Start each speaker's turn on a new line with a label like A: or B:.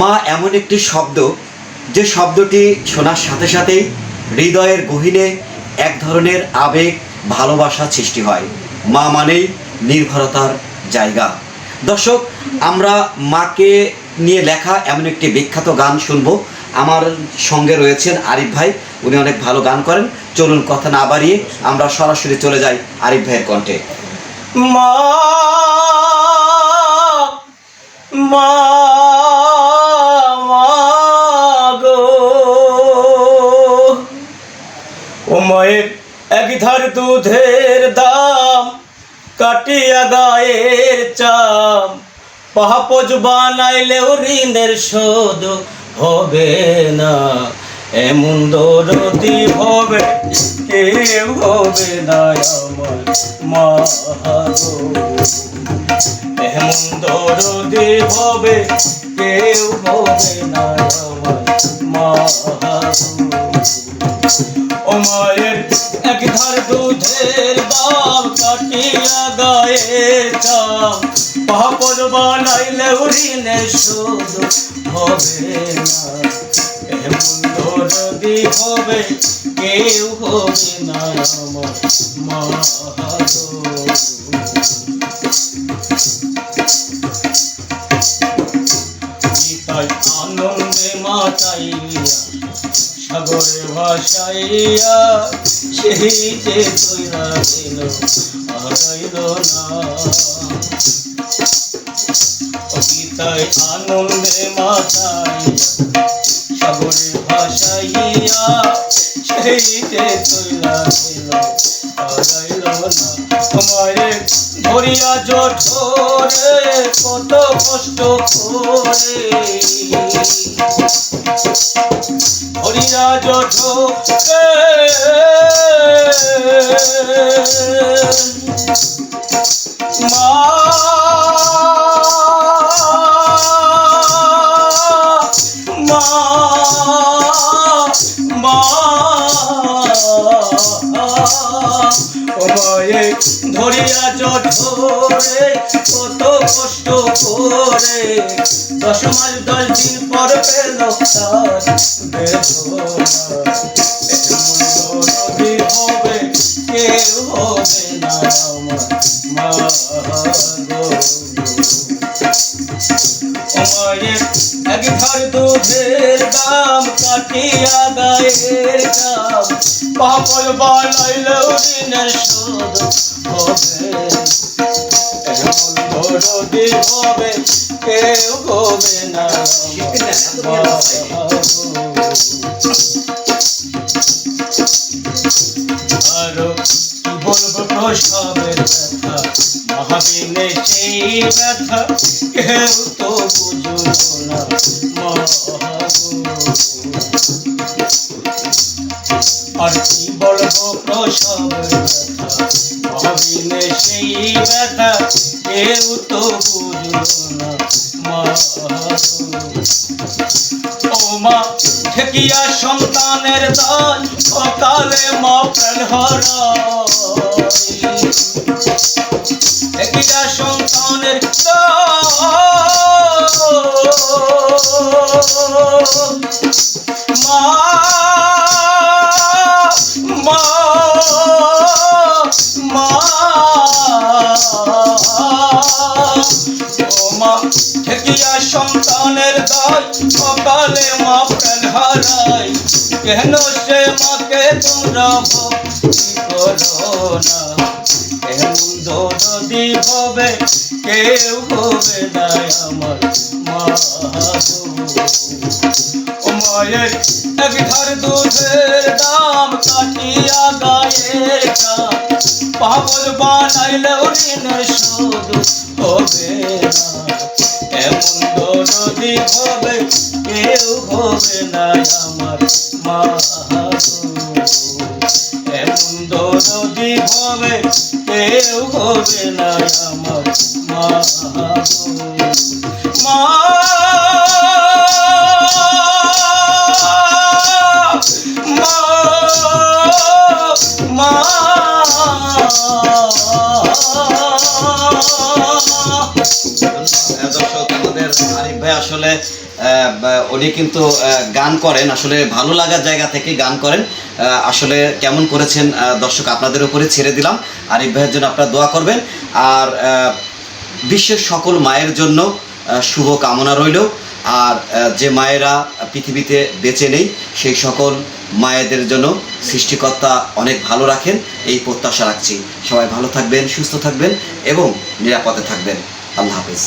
A: মা, এমন একটি শব্দ, যে শব্দটি শোনার সাথে সাথেই হৃদয়ের গহীনে এক ধরনের আবেগ, ভালোবাসা সৃষ্টি হয়। মা মানেই নির্ভরতার জায়গা। দর্শক, আমরা মাকে নিয়ে লেখা এমন একটি বিখ্যাত গান শুনব। আমার সঙ্গে রয়েছেন আরিফ ভাই, উনি অনেক ভালো গান করেন। চলুন কথা না বাড়িয়ে আমরা সরাসরি চলে যাই আরিফ ভাইয়ের কণ্ঠে।
B: মা মায়ের এক ধার দুধের দাম কাটিয়া গায়ের চাম। পাহাপজ বানাইলেও ঋণের শোধ হবে না। এমন দরদি হবে, কেউ হবে না আমার মা। এমন দরদি হবে, কেউ হবে না আমার মা। ও মায়ের এক ধার দুধের দাম কাটিয়া গায়ে চাম পাপড় বানাইলে ঋণে শোধ হবে না এমন দরদি হবে, কেউ হবে না আমার মা গো। আনন্দে মাতাইয়া, সাগরে ভাসাইয়া, সেই যে তৈরা দিল, হারাইল না ও গীতায় আনন্দে মাতাইয়া সাগরে ভাসাইয়া সেই যে তৈরা দিল, হারাইল না। ধরিয়া জঠরে কত কষ্ট করে। হরিয়া জঠ মা মা ধরিয়া জঠরে কত কষ্ট করে। দশ মাস দশ দিন পর পেল হবে, কেউ হবে না মা গো মায়ের এক ঘর দুধের দাম কাটিয়া গায়ের দাম। পাপল বানাইলে ঋণের শোধ হবে। এমন হবে আরও বলব প্রসবের ব্যথা। মহাবিনে সেই ব্যথা, কেউ তো বুঝলো না। আর কি বলব প্রসবের ব্যথা? মহাবিনে সেই ব্যথা, কেউ তো বুঝলো না। মা ও মা ঠেকিয়া সন্তানের দান সকালে মা প্রাণ হারায় ঠেকিয়া সন্তানের মা মা হারাই কেন সে মাকে তোমরা ভক্তি করো না এমন দরদি হবে কেউ হবে না আমার মা। ও মায়ের এক ধার দুধের দাম কাটিয়া কাম পাগল বানাইলে ঋণের শোধ হবে না এমন দরদি হবে কেউ হবে না আমার মা এমন দরদি হবে, কেউ হবে না আমার মা! মা! দর্শক মা মা
A: ভাই আসলে উনি কিন্তু গান করেন। আসলে ভালো লাগার জায়গা থেকে গান করেন। আসলে কেমন করেছেন দর্শক আপনাদের উপরে ছেড়ে দিলাম। আরিফ ভাইয়ের জন্য আপনারা দোয়া করবেন। আর বিশ্বের সকল মায়ের জন্য শুভ কামনা রইল। আর যে মায়েরা পৃথিবীতে বেঁচে নেই, সেই সকল মায়েদের জন্য সৃষ্টিকর্তা অনেক ভালো রাখেন। এই প্রত্যাশা রাখছি। সবাই ভালো থাকবেন, সুস্থ থাকবেন এবং নিরাপদে থাকবেন। আল্লাহ হাফেজ।